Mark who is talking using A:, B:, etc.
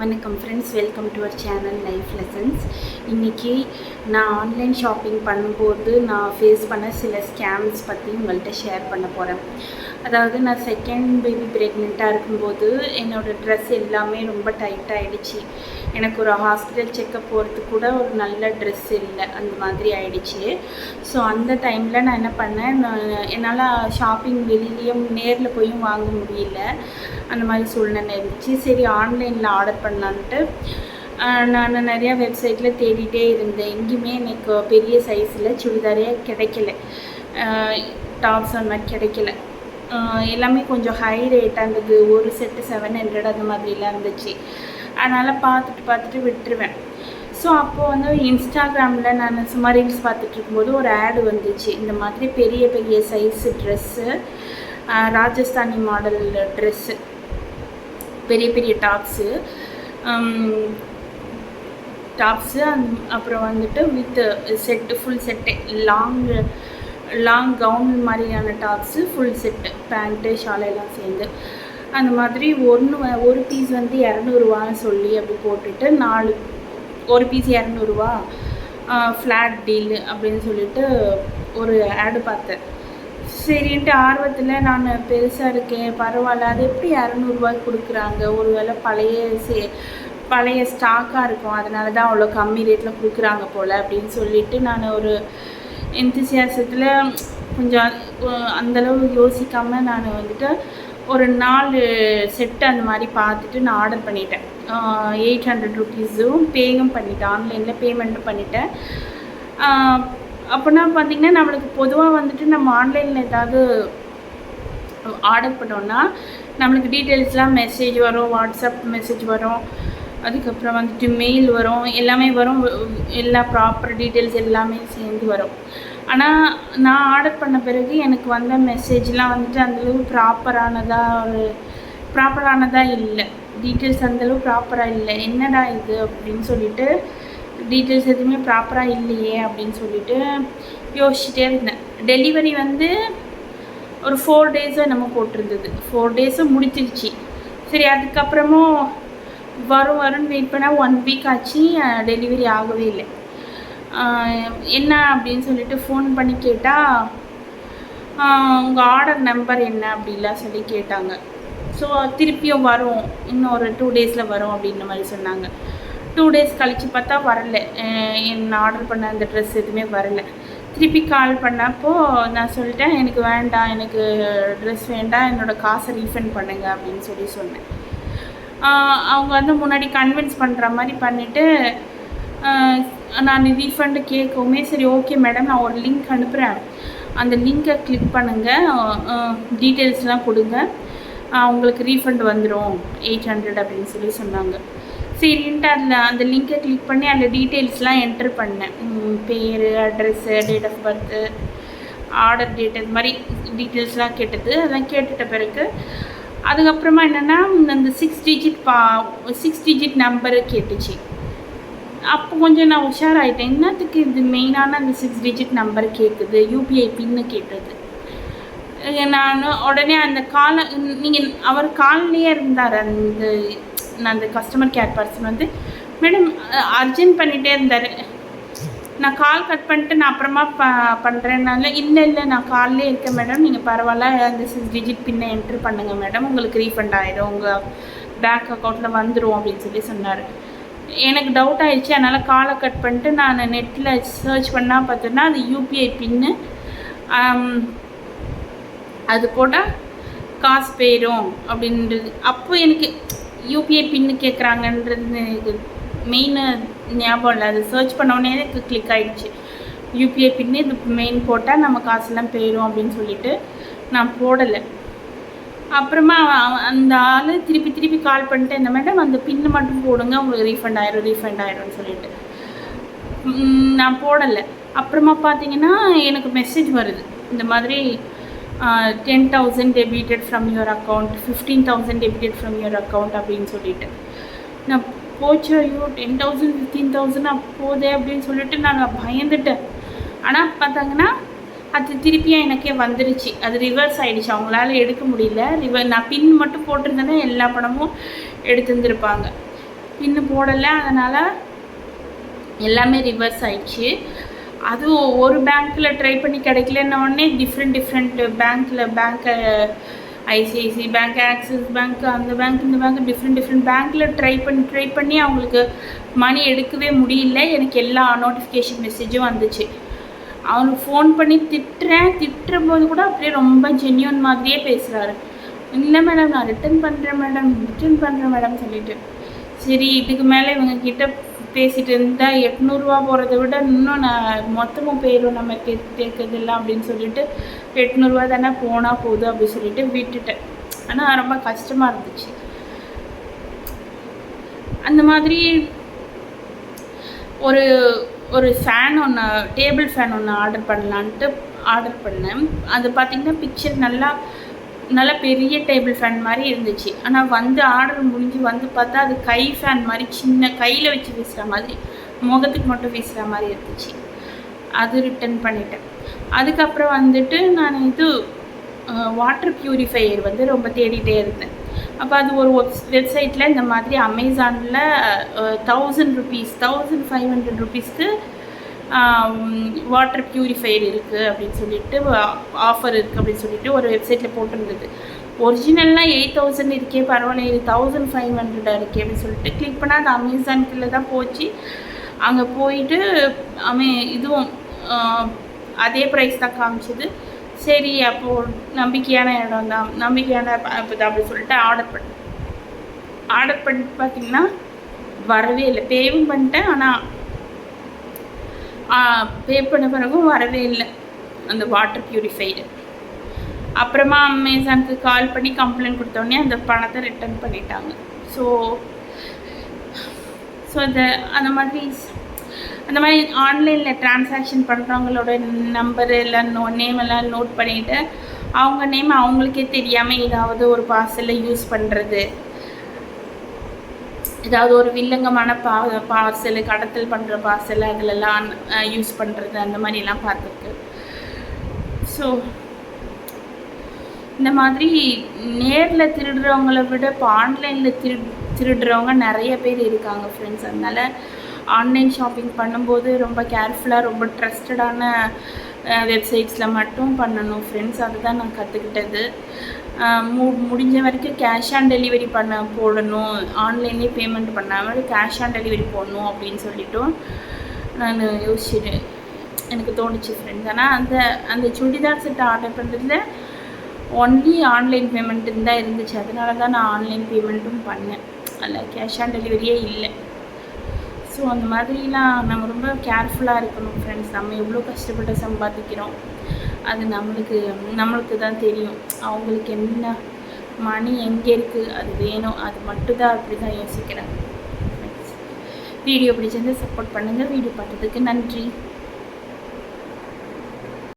A: வணக்கம் friends welcome to our channel life lessons இன்றைக்கி நான் ஆன்லைன் ஷாப்பிங் பண்ணும்போது நான் ஃபேஸ் பண்ண சில ஸ்கேம்ஸ் பற்றி உங்கள்கிட்ட ஷேர் பண்ண போகிறேன் அதாவது நான் செகண்ட் பேபி ப்ரெக்னெண்ட்டாக இருக்கும்போது என்னோடய ட்ரெஸ் எல்லாமே ரொம்ப டைட் ஆகிடுச்சு எனக்கு ஒரு ஹாஸ்பிட்டல் செக்கப் போகிறதுக்கு கூட ஒரு நல்ல ட்ரெஸ் இல்லை அந்த மாதிரி ஆயிடுச்சு. ஸோ அந்த டைமில் நான் என்ன பண்ணேன் நான் என்னால் ஷாப்பிங் வெளியிலையும் நேரில் போயும் வாங்க முடியல. அந்த மாதிரி சூழ்நிலை இருந்துச்சு. சரி ஆன்லைனில் ஆர்டர் பண்ணலான்ட்டு நான் நிறையா வெப்சைட்டில் தேடிட்டே இருந்தேன். எங்கேயுமே எனக்கு பெரிய சைஸில் சுடிதாரே கிடைக்கல. டாப்ஸ் அந்த மாதிரி கிடைக்கல. எல்லாமே கொஞ்சம் ஹை ரேட்டாக இருந்தது. ஒரு செட்டு செவன் ஹண்ட்ரட் அந்த மாதிரிலாம் இருந்துச்சு. அதனால் பார்த்துட்டு பார்த்துட்டு விட்டுருவேன். ஸோ அப்போது வந்து இன்ஸ்டாகிராமில் நான் சும்மா ரீல்ஸ் பார்த்துட்டு இருக்கும்போது ஒரு ஆடு வந்துச்சு. இந்த மாதிரி பெரிய பெரிய size dress Rajasthani model dress பெரிய பெரிய டாப்ஸு. டாப்ஸு அந் அப்புறம் வந்துட்டு with set full set long long gown மாதிரியான tops full set pant shawl எல்லாம் சேர்ந்து. அந்த மாதிரி ஒன்று ஒரு பீஸ் வந்து இரநூறுவான்னு சொல்லி அப்படி போட்டுட்டு நாலு ஒரு பீஸ் இரநூறுவா ஃப்ளாட் டீலு அப்படின்னு சொல்லிட்டு ஒரு ஆடு பார்த்தேன். சரின்ட்டு ஆர்வத்தில் நான் பெருசாக இருக்கேன் பரவாயில்ல. அது எப்படி இரநூறுவாய்க்கு கொடுக்குறாங்க? ஒரு வேளை பழைய சே பழைய ஸ்டாக்காக இருக்கும். அதனால தான் அவ்வளோ கம்மி ரேட்டில் கொடுக்குறாங்க போல் அப்படின்னு சொல்லிட்டு நான் ஒரு எந்திசியாசத்தில் கொஞ்சம் அந்தளவு யோசிக்காமல் நான் வந்துட்டு ஒரு நாலு செட்டு அந்த மாதிரி பார்த்துட்டு நான் ஆர்டர் பண்ணிட்டேன். எயிட் ஹண்ட்ரட் ருபீஸும் பேயும் பண்ணிட்டேன். ஆன்லைனில் பேமெண்ட்டும் பண்ணிட்டேன். அப்போனா பார்த்திங்கன்னா நம்மளுக்கு பொதுவாக வந்துட்டு நம்ம ஆன்லைனில் ஏதாவது ஆர்டர் பண்ணோன்னா நம்மளுக்கு டீட்டெயில்ஸ்லாம் மெசேஜ் வரும் வாட்ஸ்அப் மெசேஜ் வரும். அதுக்கப்புறம் வந்துட்டு மெயில் வரும். எல்லாமே வரும். எல்லா ப்ராப்பர் டீட்டெயில்ஸ் எல்லாமே சேர்ந்து வரும். ஆனால் நான் ஆர்டர் பண்ண பிறகு எனக்கு வந்த மெசேஜ்லாம் வந்துட்டு அந்தளவு ப்ராப்பரானதாக ஒரு ப்ராப்பரானதாக இல்லை. டீட்டெயில்ஸ் அந்தளவு ப்ராப்பராக இல்லை. என்னடா இது அப்படின்னு சொல்லிட்டு டீட்டெயில்ஸ் எதுவுமே ப்ராப்பராக இல்லையே அப்படின்னு சொல்லிட்டு யோசிச்சுட்டே இருந்தேன். டெலிவரி வந்து ஒரு ஃபோர் டேஸாக நம்ம போட்டிருந்தது. ஃபோர் டேஸும் முடிச்சிருச்சு. சரி அதுக்கப்புறமும் வரும் வரும்னு வெயிட் பண்ணால் ஒன் வீக் ஆச்சு டெலிவரி ஆகவே இல்லை. என்ன அப்படின்னு சொல்லிட்டு ஃபோன் பண்ணி கேட்டால் உங்கள் ஆர்டர் நம்பர் என்ன அப்படிலாம் சொல்லி கேட்டாங்க. ஸோ திருப்பியும் வரும். இன்னும் ஒரு டூ டேஸில் வரும் அப்படின்ற மாதிரி சொன்னாங்க. டூ டேஸ் கழித்து பார்த்தா வரல. அஹ் என்ன ஆர்டர் பண்ண அந்த ட்ரெஸ் எதுவுமே வரல. திருப்பி கால் பண்ணப்போ நான் சொல்லிட்டேன் எனக்கு வேண்டாம் எனக்கு ட்ரெஸ் வேண்டாம் என்னோடய காசை ரீஃபண்ட் பண்ணுங்க அப்படின்னு சொல்லி சொன்னேன். அவங்க வந்து முன்னாடி கன்வின்ஸ் பண்ணுற மாதிரி பண்ணிவிட்டு நான் ரீஃபண்டு கேட்கவுமே சரி ஓகே மேடம் நான் ஒரு லிங்க் அனுப்புகிறேன் அந்த லிங்கை கிளிக் பண்ணுங்கள் டீட்டெயில்ஸ்லாம் கொடுங்க. அவங்களுக்கு உங்களுக்கு ரீஃபண்ட் வந்துடும் எயிட் ஹண்ட்ரட் அப்படின்னு சொல்லி சொன்னாங்க. சரின்ட்டு அதில் அந்த லிங்கை கிளிக் பண்ணி அதில் டீட்டெயில்ஸ்லாம் என்ட்ரு பண்ணேன். பேர் address date of birth order date இது மாதிரி டீட்டெயில்ஸ்லாம் கேட்டது. அதெல்லாம் கேட்டுட்ட பிறகு அதுக்கப்புறமா என்னென்னா அந்த சிக்ஸ் டிஜிட் பா சிக்ஸ் டிஜிட் நம்பரு கேட்டுச்சு. அப்போ கொஞ்சம் நான் உஷாராயிட்டேன். என்னத்துக்கு இது மெயினான அந்த சிக்ஸ் டிஜிட் நம்பர் கேட்குது யூபிஐ பின்னு கேட்டது. நான் உடனே அந்த கால நீங்கள் அவர் கால்லையே இருந்தார் அந்த நான் அந்த கஸ்டமர் கேர் பர்சன் வந்து மேடம் அர்ஜென்ட் பண்ணிகிட்டே இருந்தார். நான் கால் கட் பண்ணிட்டு நான் அப்புறமா ப பண்ணுறேன்னால இல்லை இல்லை நான் கால்லே இருக்கேன் மேடம் நீங்கள் பரவாயில்ல அந்த சிக்ஸ் டிஜிட் பின்னை என்ட்ரு பண்ணுங்கள் மேடம் உங்களுக்கு ரீஃபண்ட் ஆகிடும் உங்கள் பேங்க் அக்கௌண்ட்டில் வந்துடும் அப்படின்னு சொல்லி சொன்னார். எனக்கு டவுட் ஆயிடுச்சு. அதனால் காலை கட் பண்ணிட்டு நான் நெட்டில் சர்ச் பண்ணால் பார்த்தோன்னா அது யூபிஐ பின்னு அது போட்டால் காசு போயிடும் அப்படின்றது. அப்போ எனக்கு யூபிஐ பின்னு கேட்குறாங்கன்றது மெயின் ஞாபகம் இல்லை. அது சர்ச் பண்ணோடனே எனக்கு கிளிக் ஆகிடுச்சு யூபிஐ பின்னு இது மெயின் போட்டால் நம்ம காசுலாம் போயிடும் அப்படின்னு சொல்லிட்டு நான் போடலை. அப்புறமா அந்த ஆள் திருப்பி திருப்பி கால் பண்ணிட்டு இந்த மேடம் அந்த பின்னு மட்டும் போடுங்க உங்களுக்கு ரீஃபண்ட் ஆயிரும் ரீஃபண்ட் ஆயிரும்னு சொல்லிட்டு. நான் போடலை. அப்புறமா பார்த்தீங்கன்னா எனக்கு மெசேஜ் வருது. இந்த மாதிரி ten thousand debited from your account fifteen thousand debited from your account அப்படின்னு சொல்லிட்டு. நான் போச்சு ஐயோ டென் தௌசண்ட் ஃபிஃப்டீன் தௌசண்ட் போதே அப்படின்னு சொல்லிட்டு நான் பயந்துட்டேன். ஆனால் பார்த்தாங்கன்னா அது திருப்பியும் எனக்கே வந்துருச்சு. அது ரிவர்ஸ் ஆகிடுச்சு அவங்களால எடுக்க முடியல. ரிவர் நான் பின் மட்டும் போட்டிருந்தேன்னா எல்லா பணமும் எடுத்துருந்துருப்பாங்க. பின்னு போடலை. அதனால் எல்லாமே ரிவர்ஸ் ஆயிடுச்சு. அதுவும் ஒரு பேங்க்கில் ட்ரை பண்ணி கிடைக்கலன்ன உடனே டிஃப்ரெண்ட் டிஃப்ரெண்ட் பேங்க்கில் பேங்க்கை ஐசிஐசி பேங்க் ஆக்சிஸ் பேங்க் அந்த பேங்க் இந்த பேங்க் டிஃப்ரெண்ட் டிஃப்ரெண்ட் பேங்க்கில் ட்ரை பண்ணி ட்ரை பண்ணி அவங்களுக்கு மணி எடுக்கவே முடியல. எனக்கு எல்லா நோட்டிஃபிகேஷன் மெசேஜும் வந்துச்சு. அவனுக்கு ஃபோன் பண்ணி திட்டுறேன். திட்டுற போது கூட அப்படியே ரொம்ப ஜென்யூன் மாதிரியே பேசுகிறாரு இல்லை மேடம் நான் ரிட்டர்ன் பண்ணுறேன் மேடம் ரிட்டர்ன் பண்ணுறேன் மேடம் சொல்லிட்டு. சரி இதுக்கு மேலே இவங்க கிட்ட பேசிட்டு இருந்தால் எட்நூறுரூவா போகிறத விட இன்னும் நான் மொத்தமும் போயிடும் நம்ம கேட்கறதில்ல அப்படின்னு சொல்லிட்டு எட்நூறுரூவா தானே போனால் போதும் அப்படின்னு சொல்லிட்டு விட்டுட்டேன். ஆனால் ரொம்ப கஷ்டமாக இருந்துச்சு. அந்த மாதிரி ஒரு ஒரு ஃபேன் ஒன்று டேபிள் ஃபேன் ஒன்று ஆர்டர் பண்ணலான்ட்டு ஆர்டர் பண்ணேன். அது பார்த்திங்கன்னா பிக்சர் நல்லா நல்லா பெரிய டேபிள் ஃபேன் மாதிரி இருந்துச்சு. ஆனால் வந்து ஆர்டர் முடிஞ்சு வந்து பார்த்தா அது கை ஃபேன் மாதிரி சின்ன கையில் வச்சு வீசுகிற மாதிரி முகத்துக்கு மட்டும் வீசுகிற மாதிரி இருந்துச்சு. அது ரிட்டர்ன் பண்ணிட்டேன். அதுக்கப்புறம் வந்துட்டு நான் இது வாட்டர் ப்யூரிஃபையர் வந்து ரொம்ப தேடிட்டே இருந்தேன். அப்போ அது ஒரு வெப்சைட்டில் இந்த மாதிரி அமேசானில் thousand rupees thousand five hundred ருபீஸ்க்கு வாட்டர் ப்யூரிஃபையர் இருக்குது அப்படின்னு சொல்லிட்டு ஆஃபர் இருக்குது அப்படின்னு சொல்லிட்டு ஒரு வெப்சைட்டில் போட்டிருந்தது. ஒரிஜினல்லாம் எயிட் தௌசண்ட் இருக்கே பரவாயில்ல இது தௌசண்ட் ஃபைவ் ஹண்ட்ரடாக இருக்கே அப்படின்னு சொல்லிட்டு கிளிக் பண்ணால் அது அமேசான்குள்ளே தான் போச்சு. அங்கே போயிட்டு அமே இதுவும் அதே ப்ரைஸ் தான் காமிச்சது. சரி அப்போது நம்பிக்கையான இடம் தான். நம்பிக்கையான ஆப் தான் அப்படி சொல்லிட்டு ஆர்டர் பண்ணேன் ஆர்டர் பண்ணிட்டு பார்த்தீங்கன்னா வரவே இல்லை. பேவும் பண்ணிட்டேன் ஆனால் பே பண்ண பிறகும் வரவே இல்லை. அந்த வாட்டர் ப்யூரிஃபைடு அப்புறமா அமேசானுக்கு கால் பண்ணி கம்ப்ளைண்ட் கொடுத்தோடனே அந்த பணத்தை ரிட்டர்ன் பண்ணிட்டாங்க. ஸோ ஸோ அந்த அந்த மாதிரி அந்த மாதிரி ஆன்லைனில் டிரான்சாக்ஷன் பண்ணுறவங்களோட நம்பரு இல்லை நோ நேம் எல்லாம் நோட் பண்ணிவிட்டு அவங்க நேம் அவங்களுக்கே தெரியாமல் ஏதாவது ஒரு பார்சலில் யூஸ் பண்ணுறது ஏதாவது ஒரு வில்லங்கமான பா பார்சல் கடத்தல் பண்ணுற பார்சல் அதிலெல்லாம் யூஸ் பண்ணுறது அந்த மாதிரிலாம் பார்த்துருக்கு. ஸோ இந்த மாதிரி நேரில் திருடுறவங்கள விட இப்போ ஆன்லைனில் திரு திருடுறவங்க நிறைய பேர் இருக்காங்க ஃப்ரெண்ட்ஸ் அதனால் ஆன்லைன் ஷாப்பிங் பண்ணும்போது ரொம்ப கேர்ஃபுல்லாக ரொம்ப ட்ரஸ்டடான வெப்சைட்ஸில் மட்டும் பண்ணணும் ஃப்ரெண்ட்ஸ் அதுதான் நான் கற்றுக்கிட்டது மு முடிஞ்ச வரைக்கும் கேஷ் ஆன் டெலிவரி பண்ண போடணும். ஆன்லைன்லேயே பேமெண்ட் பண்ணாமல் கேஷ் ஆன் டெலிவரி போடணும் அப்படின்னு சொல்லிவிட்டோம் நான் யோசிச்சு எனக்கு தோணுச்சு ஃப்ரெண்ட்ஸ் ஆனால் அந்த அந்த சுடிதார் செட் ஆர்டர் பண்ணுறதுல ஒன்லி ஆன்லைன் பேமெண்ட்டுன்னு தான் இருந்துச்சு. அதனால தான் நான் ஆன்லைன் பேமெண்ட்டும் பண்ணேன். அதில் கேஷ் ஆன் டெலிவரியே இல்லை. ஸோ அந்த மாதிரிலாம் நம்ம ரொம்ப கேர்ஃபுல்லாக இருக்கணும் ஃப்ரெண்ட்ஸ் நம்ம எவ்வளோ கஷ்டப்பட்டு சம்பாதிக்கிறோம். அது நம்மளுக்கு நம்மளுக்கு தான் தெரியும். அவங்களுக்கு என்ன மணி எங்கே இருக்குது அது வேணும். அது மட்டும்தான் அப்படி தான் யோசிக்கிறேன் வீடியோ பிடிச்சிருந்து சப்போர்ட் பண்ணுங்கள் வீடியோ பார்த்ததுக்கு நன்றி.